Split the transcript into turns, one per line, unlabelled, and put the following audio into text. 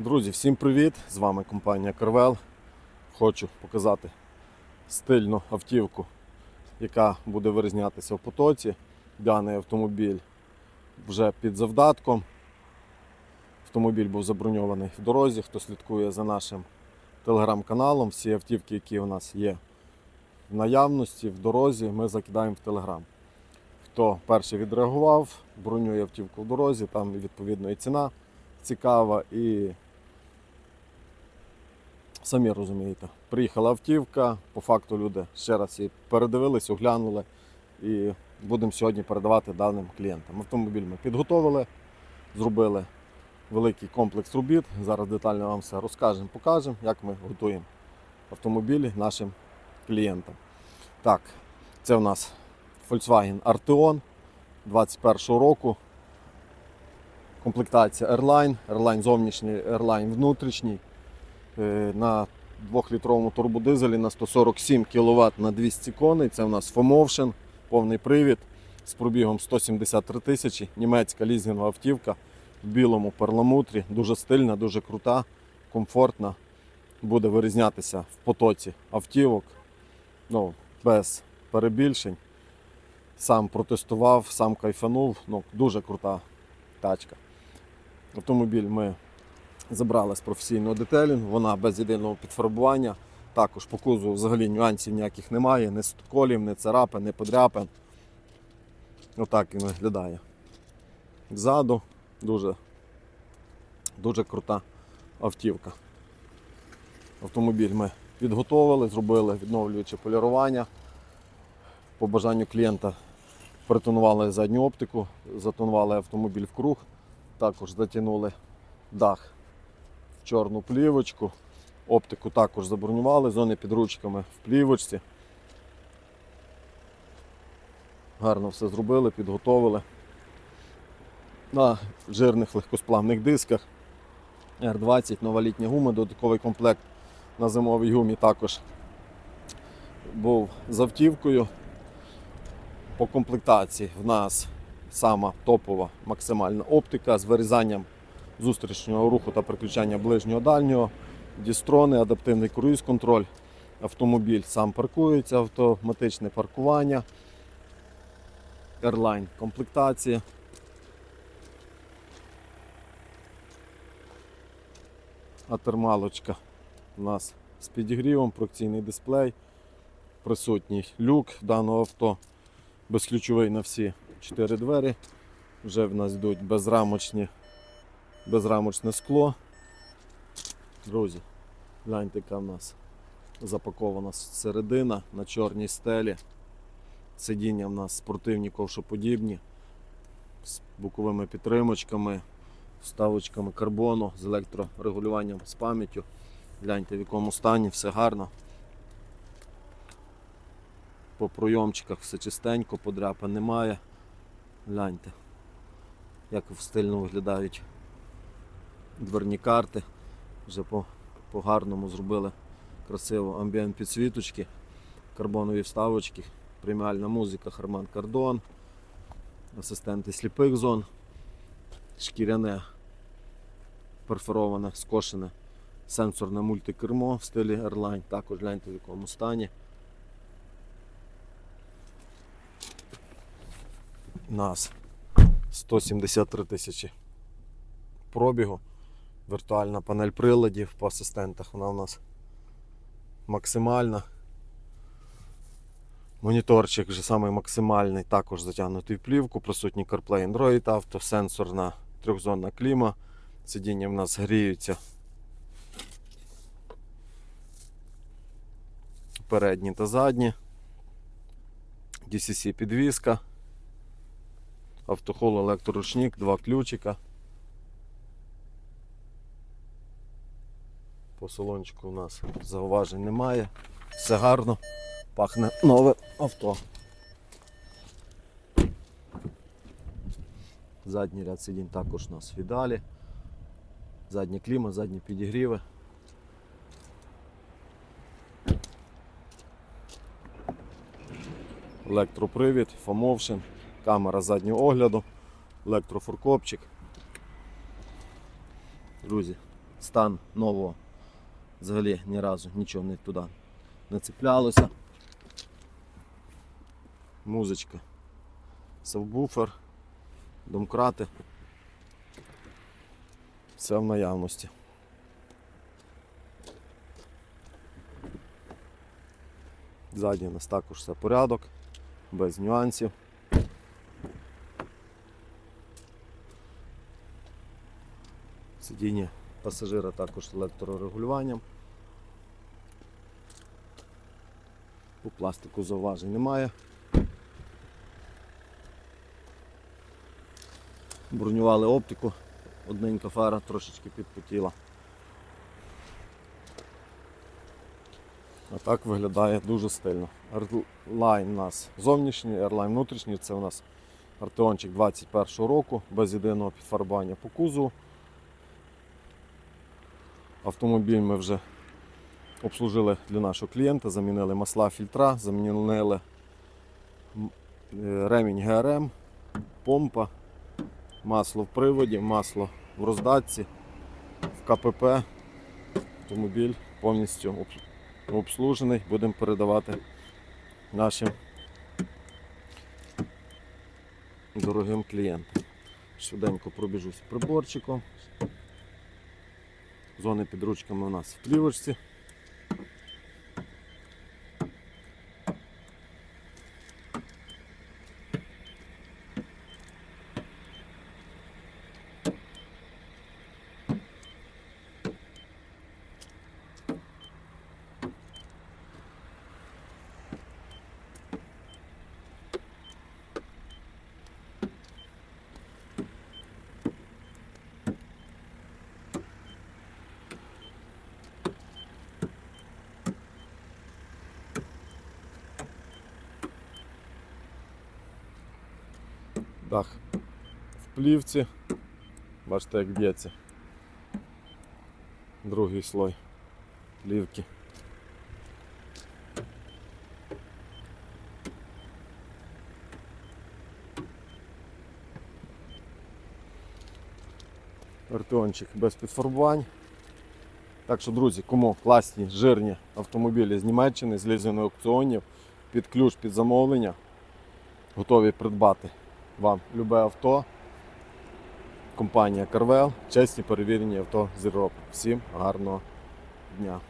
Друзі, всім привіт! З вами компанія Carvel. Хочу показати стильну автівку, яка буде вирізнятися в потоці. Даний автомобіль вже під завдатком. Автомобіль був заброньований в дорозі. Хто слідкує за нашим телеграм-каналом, всі автівки, які у нас є в наявності, в дорозі, ми закидаємо в телеграм. Хто перший відреагував, бронює автівку в дорозі, там відповідно і ціна цікава і самі розумієте, приїхала автівка, по факту люди ще раз її передивились, оглянули і будемо сьогодні передавати даним клієнтам. Автомобіль ми підготовили, зробили великий комплекс робіт. Зараз детально вам все розкажемо, покажемо, як ми готуємо автомобілі нашим клієнтам. Так, це у нас Volkswagen Arteon 21 року. Комплектація Airline, Airline зовнішній, Airline внутрішній. Е, На 2-літровому турбодизелі на 147 кВт на 200 коней. Це у нас FOMotion, повний привід з пробігом 173 тисячі. Німецька лізінгова автівка в білому перламутрі. Дуже стильна, дуже крута, комфортна. Буде вирізнятися в потоці автівок. Ну, без перебільшень. Сам протестував, сам кайфанув. Ну, дуже крута тачка. Автомобіль ми забрали з професійного детелінгу, вона без єдиного підфарбування. Також по кузову взагалі нюансів ніяких немає, ні сколів, ні царапин, ні подряпин. Отак він виглядає. Ззаду дуже, дуже крута автівка. Автомобіль ми підготовили, зробили відновлююче полірування. По бажанню клієнта притонували задню оптику, затонували автомобіль в круг, також затягнули дах чорну плівочку. Оптику також забронювали, зони під ручками в плівочці. Гарно все зробили, підготовили. На жирних легкосплавних дисках. R20, нова літня гума, додатковий комплект на зимовій гумі також був з автівкою. По комплектації в нас сама топова максимальна оптика з вирізанням зустрічного руху та переключання ближнього дальнього, дістрони, адаптивний круїз-контроль, автомобіль сам паркується, автоматичне паркування, Airline комплектація. А термалочка у нас з підігрівом, проекційний дисплей, присутній люк даного авто, безключовий на всі чотири двері. Вже в нас йдуть безрамочні безрамочне скло. Друзі, гляньте, яка в нас запакована середина на чорній стелі. Сидіння в нас спортивні ковшоподібні, з боковими підтримочками, вставочками карбону, з електрорегулюванням з пам'яттю. Гляньте в якому стані, все гарно. По пройомчиках все чистенько, подряпин немає. Гляньте, як стильно виглядають дверні карти. Вже по, по гарному зробили красиво амбієнт підсвіточки, карбонові вставочки, преміальна музика Харман Кардон, асистенти сліпих зон, шкіряне, перфороване, скошене, сенсорне мультикермо в стилі Airline, також гляньте в якому стані. У Нас 173 тисячі пробігу. Віртуальна панель приладів по асистентах вона у нас максимальна. Моніторчик вже самий максимальний, також затягнутий в плівку, присутній CarPlay Android Auto, сенсорна трьохзонна кліма. Сидіння в нас гріються. Передні та задні. DCC підвіска. Автохол електроручник, два ключика. По салончику у нас зауважень немає. Все гарно, пахне нове авто. Задній ряд сидінь також у нас в ідеалі. Задній клімат, задні підігріви. Електропривід, фомовшин, камера заднього огляду, електрофуркопчик. Друзі, стан нового. Взагалі ні разу нічого не туди не цеплялося. Музичка. Сабвуфер, домкрати. Все в наявності. Ззаді у нас також все порядок, без нюансів. Сидіння пасажира також електрорегулюванням. По пластику зауважень немає. Бронювали оптику, одненька фара трошечки підпотіла. А так виглядає дуже стильно. Airline у нас зовнішній, Airline внутрішній, це у нас Артеончик 21 року, без єдиного підфарбування по кузову. Автомобіль ми вже обслужили для нашого клієнта, замінили масла фільтра, замінили е, ремінь ГРМ, помпа, масло в приводі, масло в роздатці, в КПП. Автомобіль повністю обслужений, будемо передавати нашим дорогим клієнтам. Швиденько пробіжусь приборчиком. Зони під ручками у нас в плівочці. Дах в плівці. Бачите, як б'ється. Другий слой плівки. Артеончик без підфарбувань. Так що, друзі, кому класні жирні автомобілі з Німеччини, з лізиних аукціонів, під ключ, під замовлення, готові придбати вам любе авто. Компанія Carvel, чесні перевірені авто з. Всім гарного дня!